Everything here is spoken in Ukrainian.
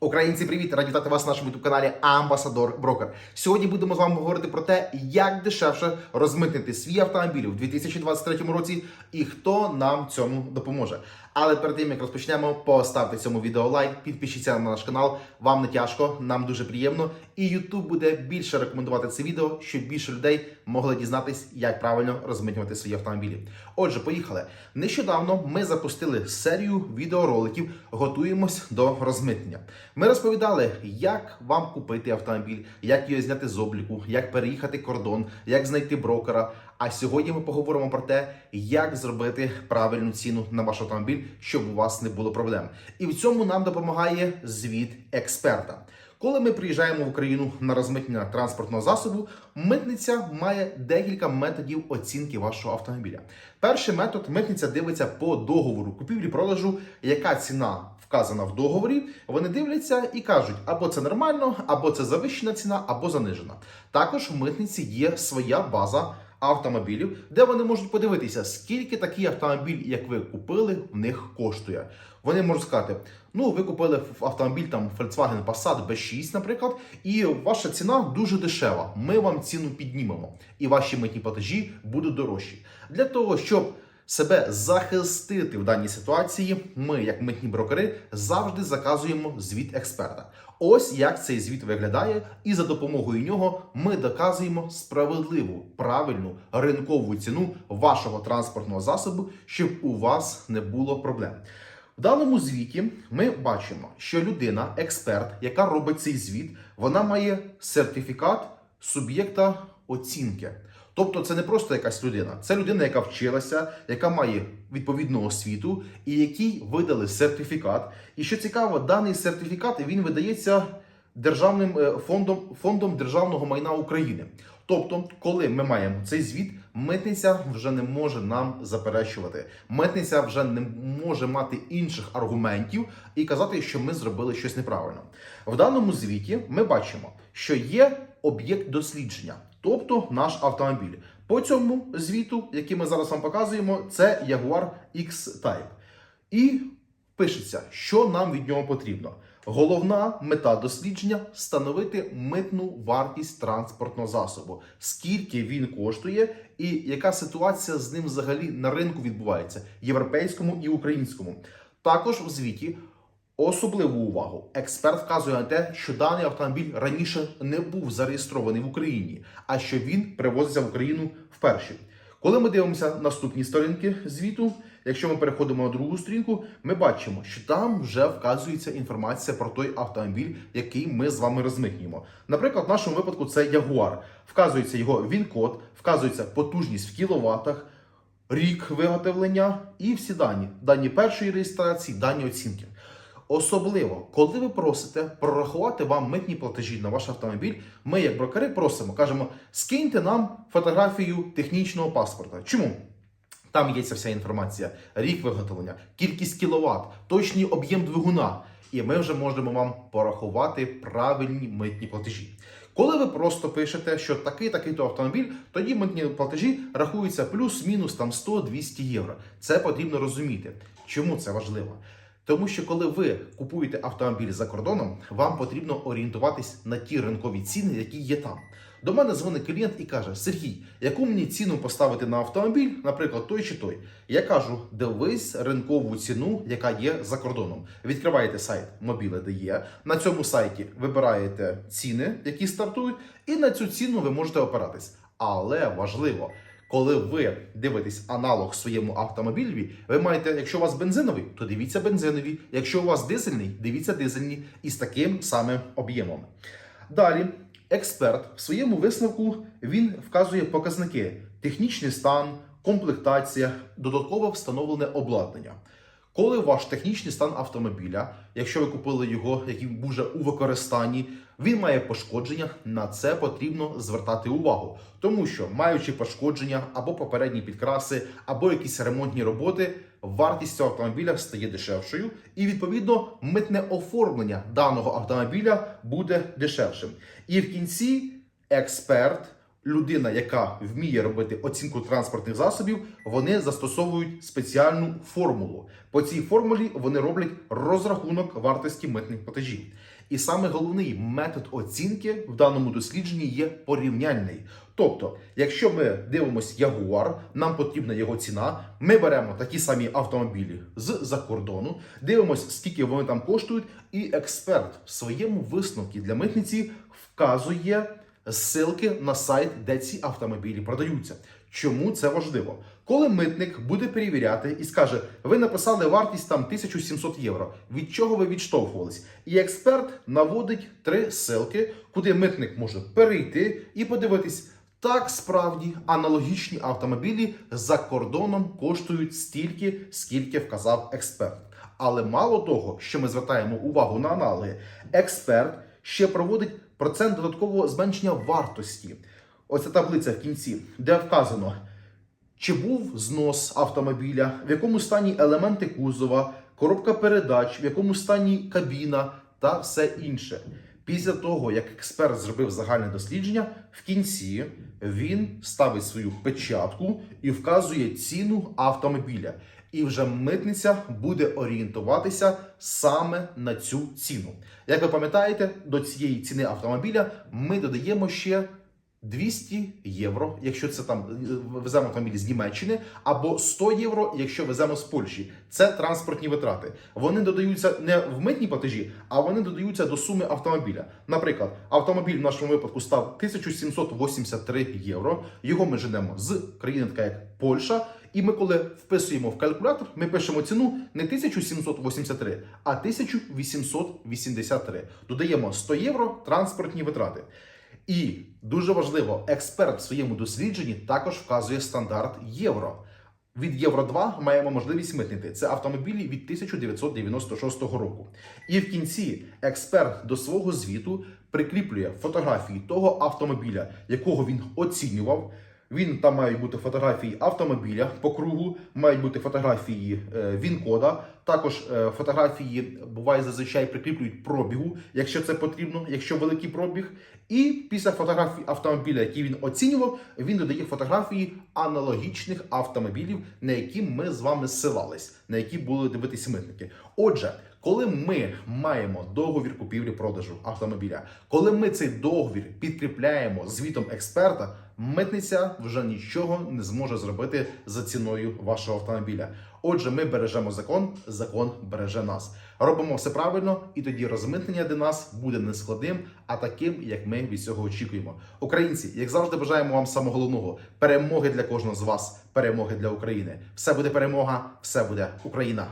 Українці, привіт! Раді вітати вас на нашому youtube каналі Амбасадор Брокер. Сьогодні будемо з вами говорити про те, як дешевше розмитнити свій автомобіль у 2023 році і хто нам цьому допоможе. Але перед тим як розпочнемо, поставте цьому відео лайк, підпишіться на наш канал. Вам не тяжко, нам дуже приємно. І YouTube буде більше рекомендувати це відео, щоб більше людей могли дізнатись, як правильно розмитнювати свої автомобілі. Отже, поїхали. Нещодавно ми запустили серію відеороликів Готуємось до розмитнення. Ми розповідали, як вам купити автомобіль, як його зняти з обліку, як переїхати кордон, як знайти брокера. А сьогодні ми поговоримо про те, як зробити правильну ціну на ваш автомобіль, щоб у вас не було проблем. І в цьому нам допомагає звіт експерта. Коли ми приїжджаємо в Україну на розмитнення транспортного засобу, митниця має декілька методів оцінки вашого автомобіля. Перший метод митниця дивиться по договору купівлі-продажу, яка ціна вказана в договорі. Вони дивляться і кажуть, або це нормально, або це завищена ціна, або занижена. Також в митниці є своя база автомобілів, де вони можуть подивитися, скільки такий автомобіль, як ви купили, в них коштує. Вони можуть сказати: ну, ви купили автомобіль там Volkswagen Passat B6, наприклад, і ваша ціна дуже дешева. Ми вам ціну піднімемо, і ваші митні платежі будуть дорожчі. Для того, щоб себе захистити в даній ситуації, ми, як митні брокери, завжди заказуємо звіт експерта. Ось як цей звіт виглядає, і за допомогою нього ми доказуємо справедливу, правильну ринкову ціну вашого транспортного засобу, щоб у вас не було проблем. В даному звіті ми бачимо, що людина, експерт, яка робить цей звіт, вона має сертифікат суб'єкта оцінки. Тобто це не просто якась людина, це людина, яка вчилася, яка має відповідну освіту, і якій видали сертифікат. І що цікаво, даний сертифікат він видається державним е, фондом фондом державного майна України. Тобто, коли ми маємо цей звіт, митниця вже не може нам заперечувати. Митниця вже не може мати інших аргументів і казати, що ми зробили щось неправильно. В даному звіті ми бачимо, що є об'єкт дослідження, тобто наш автомобіль. По цьому звіту, який ми зараз вам показуємо, це Jaguar X-Type. І пишеться, що нам від нього потрібно. Головна мета дослідження встановити митну вартість транспортного засобу, скільки він коштує, і яка ситуація з ним взагалі на ринку відбувається європейському і українському. Також в звіті особливу увагу експерт вказує на те, що даний автомобіль раніше не був зареєстрований в Україні, а що він привозиться в Україну вперше. Коли ми дивимося наступні сторінки звіту, якщо ми переходимо на другу сторінку, ми бачимо, що там вже вказується інформація про той автомобіль, який ми з вами розмитнюємо. Наприклад, в нашому випадку це Jaguar. Вказується його він-код, вказується потужність в кіловатах, рік виготовлення і всі дані. Дані першої реєстрації, дані оцінки. Особливо, коли ви просите прорахувати вам митні платежі на ваш автомобіль, ми, як брокери, просимо, кажемо, скиньте нам фотографію технічного паспорта. Чому? Там є ця вся інформація: рік виготовлення, кількість кіловат, точний об'єм двигуна. І ми вже можемо вам порахувати правильні митні платежі. Коли ви просто пишете, що такий такий то автомобіль, тоді митні платежі рахуються плюс-мінус там 100-200 євро. Це потрібно розуміти. Чому це важливо? Тому що коли ви купуєте автомобіль за кордоном, вам потрібно орієнтуватись на ті ринкові ціни, які є там. До мене дзвонить клієнт і каже: Сергій, яку мені ціну поставити на автомобіль, наприклад, той чи той. Я кажу: дивись ринкову ціну, яка є за кордоном. Відкриваєте сайт Mobile.de, на цьому сайті вибираєте ціни, які стартують, і на цю ціну ви можете опиратись. Але важливо. Коли ви дивитесь аналог своєму автомобілі, ви маєте, якщо у вас бензиновий, то дивіться бензинові. Якщо у вас дизельний, дивіться дизельні із таким самим об'ємом. Далі, експерт в своєму висновку він вказує показники: технічний стан, комплектація, додаткове встановлене обладнання. Коли ваш технічний стан автомобіля, якщо ви купили його, який вже у використанні, він має пошкодження, на це потрібно звертати увагу. Тому що, маючи пошкодження або попередні підкраси, або якісь ремонтні роботи, вартість цього автомобіля стає дешевшою, і відповідно митне оформлення даного автомобіля буде дешевшим. І в кінці експерт людина, яка вміє робити оцінку транспортних засобів, вони застосовують спеціальну формулу. По цій формулі вони роблять розрахунок вартості митних платежів. І саме головний метод оцінки в даному дослідженні є порівняльний. Тобто, якщо ми дивимося Ягуар, нам потрібна його ціна. Ми беремо такі самі автомобілі з-за кордону, дивимося, скільки вони там коштують, і експерт в своєму висновку для митниці вказує ссылки на сайт, де ці автомобілі продаються. Чому це важливо? Коли митник буде перевіряти і скаже, ви написали вартість там 1700 євро. Від чого ви відштовхувались? І експерт наводить три ссылки, куди митник може перейти і подивитись. Так, справді аналогічні автомобілі за кордоном коштують стільки, скільки вказав експерт. Але мало того, що ми звертаємо увагу на аналоги, експерт ще проводить процент додаткового зменшення вартості. Оця таблиця в кінці, де вказано, чи був знос автомобіля, в якому стані елементи кузова, коробка передач, в якому стані кабіна та все інше. Після того, як експерт зробив загальне дослідження, в кінці він ставить свою печатку і вказує ціну автомобіля. І вже митниця буде орієнтуватися саме на цю ціну. Як ви пам'ятаєте, до цієї ціни автомобіля ми додаємо ще 200 євро, якщо це там е, веземо автомобіль з Німеччини, або 100 євро, якщо веземо з Польщі. Це транспортні витрати. Вони додаються не в митні платежі, а вони додаються до суми автомобіля. Наприклад, автомобіль в нашому випадку став 1783 євро. Його ми женемо з країни, така як Польща. І ми, коли вписуємо в калькулятор, ми пишемо ціну не 1783, а 1883. Додаємо 100 євро транспортні витрати. І дуже важливо, експерт в своєму дослідженні також вказує стандарт євро. Від Євро 2 маємо можливість митнити. Це автомобілі від 1996 року. І в кінці експерт до свого звіту прикріплює фотографії того автомобіля, якого він оцінював. Він там мають бути фотографії автомобіля по кругу, мають бути фотографії е, він-кода. Також е, фотографії буває зазвичай прикріплюють пробігу, якщо це потрібно, якщо великий пробіг. І після фотографій автомобіля, які він оцінював, він додає фотографії аналогічних автомобілів, на які ми з вами ссилались, на які були дивитися митники. Отже, коли ми маємо договір купівлі-продажу автомобіля, коли ми цей договір підкріпляємо звітом експерта, митниця вже нічого не зможе зробити за ціною вашого автомобіля. Отже, ми бережемо закон, закон береже нас. Робимо все правильно, і тоді розмитнення для нас буде не складним, а таким, як ми від цього очікуємо. Українці, як завжди, бажаємо вам самого головного перемоги для кожного з вас, перемоги для України. Все буде перемога, все буде Україна.